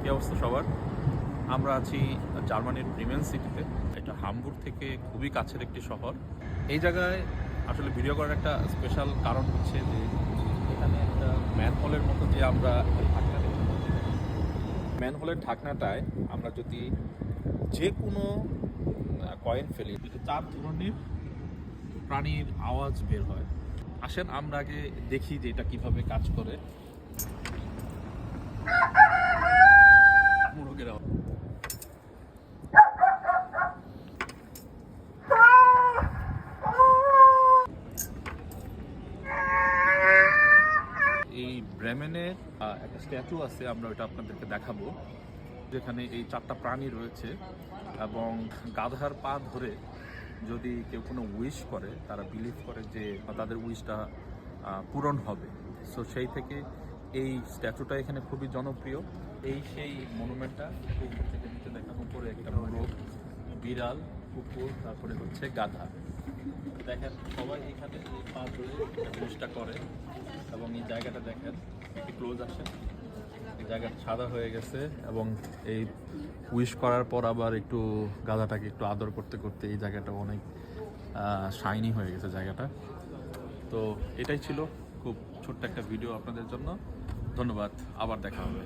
কি অবস্থা সবার? আমরা আছি জার্মানির ব্রিমেন সিটিতে, এটা হামবুর থেকে খুবই কাছের একটি শহর। এই জায়গায় আসলে ভিডিও করার একটা স্পেশাল কারণ হচ্ছে যে, এখানে একটা ম্যানহোলের মতো যে আমরা পাচ্ছি। ম্যানহোলের ঢাকনাটায় আমরা যদি যে কোনো কয়েন ফেলি চার ধরনের প্রাণীর আওয়াজ বের হয়। আসেন, আমরা আগে দেখি যে এটা কীভাবে কাজ করে মোরগের আওয়াজ। এই ব্রেমেনের একটা স্ট্যাচু আছে, আমরা ওটা আপনাদেরকে দেখাবো, যেখানে এই চারটা প্রাণী রয়েছে এবং গাধার পা ধরে যদি কেউ কোনো উইশ করে, তারা বিলিভ করে যে তাদের উইশটা পূরণ হবে। সো সেই থেকে এই স্ট্যাচুটা এখানে খুবই জনপ্রিয়। এই সেই মনুমেন্টটা উপর থেকে নিচে দেখানো উপরে একটা মোরগ বিড়াল, কুকুর, তারপরে হচ্ছে গাধা। দেখেন, সবাই এখানে এই পা ধরে উইশটা করে এবং এই জায়গাটা দেখেন, একটু ক্লোজ এই জায়গাটা সাদা হয়ে গেছে এবং এই উইশ করার পর আবার একটু গাধাটাকে একটু আদর করতে করতে এই জায়গাটা অনেক শাইনি হয়ে গেছে জায়গাটা। তো এটাই ছিল খুব ছোট্ট একটা ভিডিও আপনাদের জন্য। ধন্যবাদ, আবার দেখা হবে।